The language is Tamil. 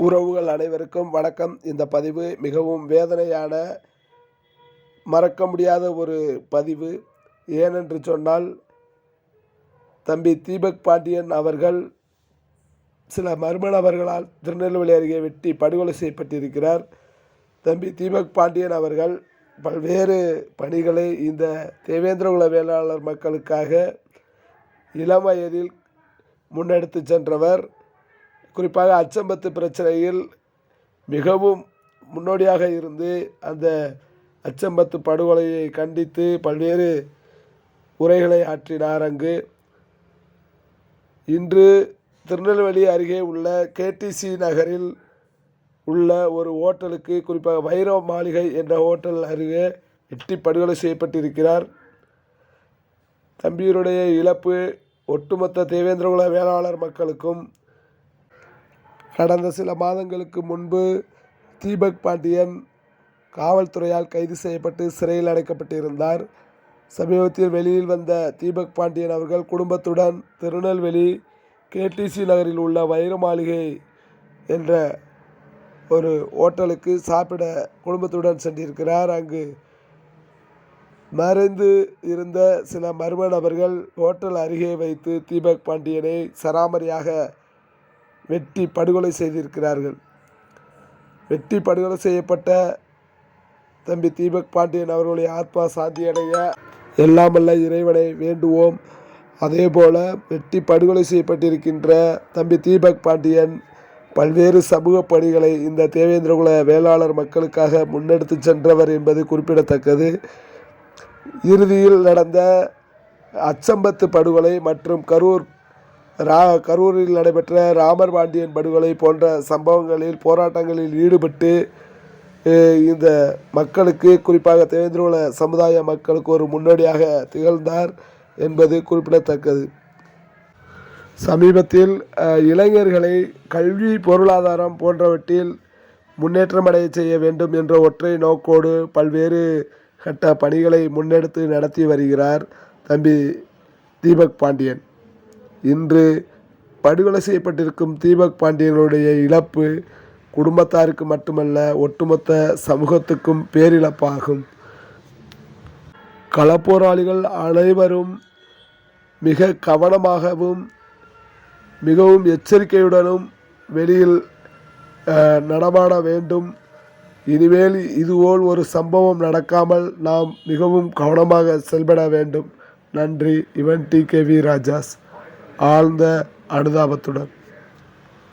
உறவுகள் அனைவருக்கும் வணக்கம். இந்த பதிவு மிகவும் வேதனையான மறக்க முடியாத ஒரு பதிவு. ஏனென்று சொன்னால் தம்பி தீபக் பாண்டியன் அவர்கள் சில மர்ம நபர்களால் திருநெல்வேலி அருகே வெட்டி படுகொலை செய்யப்பட்டிருக்கிறார். தம்பி தீபக் பாண்டியன் அவர்கள் பல்வேறு பணிகளை இந்த தேவேந்திரகுல வேளாளர் மக்களுக்காக இளம் வயதில் முன்னெடுத்து சென்றவர். குறிப்பாக அச்சம்பத்து பிரச்சனையில் மிகவும் முன்னோடியாக இருந்து அந்த அச்சம்பத்து படுகொலையை கண்டித்து பல்வேறு உரைகளை ஆற்றினார் அங்கு. இன்று திருநெல்வேலி அருகே உள்ள கேடிசி நகரில் உள்ள ஒரு ஹோட்டலுக்கு குறிப்பாக வைரவ மாளிகை என்ற ஹோட்டல் அருகே எட்டி படுகொலை செய்யப்பட்டிருக்கிறார். தம்பியருடைய இழப்பு ஒட்டுமொத்த தேவேந்திரகுல வேளாளர் மக்களுக்கும் கடந்த சில மாதங்களுக்கு முன்பு தீபக் பாண்டியன் காவல்துறையால் கைது செய்யப்பட்டு சிறையில் அடைக்கப்பட்டிருந்தார். சமீபத்தில் வெளியில் வந்த தீபக் பாண்டியன் அவர்கள் குடும்பத்துடன் திருநெல்வேலி கேடிசி நகரில் உள்ள வைர மாளிகை என்ற ஒரு ஓட்டலுக்கு சாப்பிட குடும்பத்துடன் சென்றிருக்கிறார். அங்கு மறைந்து இருந்த சில மர்ம நபர்கள் ஹோட்டல் அருகே வைத்து தீபக் பாண்டியனை சராமரியாக வெட்டி படுகொலை செய்திருக்கிறார்கள். வெட்டி படுகொலை செய்யப்பட்ட தம்பி தீபக் பாண்டியன் அவர்களுடைய ஆத்மா சாந்தியடைய எல்லாமல்ல இறைவனை வேண்டுவோம். அதேபோல வெட்டி படுகொலை செய்யப்பட்டிருக்கின்ற தம்பி தீபக் பாண்டியன் பல்வேறு சமூக பணிகளை இந்த தேவேந்திரகுல வேளாளர் மக்களுக்காக முன்னெடுத்து சென்றவர் என்பது குறிப்பிடத்தக்கது. இறுதியில் நடந்த அச்சம்பத்து படுகொலை மற்றும் கரூர் ரா கரூரில் நடைபெற்ற ராமர் பாண்டியன் படுகொலை போன்ற சம்பவங்களில் போராட்டங்களில் ஈடுபட்டு இந்த மக்களுக்கு குறிப்பாக தேவேந்திரகுல சமுதாய மக்களுக்கு ஒரு முன்னோடியாக திகழ்ந்தார் என்பது குறிப்பிடத்தக்கது. சமீபத்தில் இளைஞர்களை கல்வி பொருளாதாரம் போன்றவற்றில் முன்னேற்றமடைய செய்ய வேண்டும் என்ற ஒற்றை நோக்கோடு பல்வேறு கட்ட பணிகளை முன்னெடுத்து நடத்தி வருகிறார் தம்பி தீபக் பாண்டியன். இன்று படுகொலை செய்யப்பட்டிருக்கும் தீபக் பாண்டியனுடைய இழப்பு குடும்பத்தாருக்கு மட்டுமல்ல ஒட்டுமொத்த சமூகத்துக்கும் பேரிழப்பாகும். களப்போராளிகள் அனைவரும் மிக கவனமாகவும் மிகவும் எச்சரிக்கையுடனும் வெளியில் நடமாட வேண்டும். இனிமேல் இதுபோல் ஒரு சம்பவம் நடக்காமல் நாம் மிகவும் கவனமாக செயல்பட வேண்டும். நன்றி. இவன் டி கே வி ராஜாஸ். ஆழ்ந்த அனுதாபத்துடன்.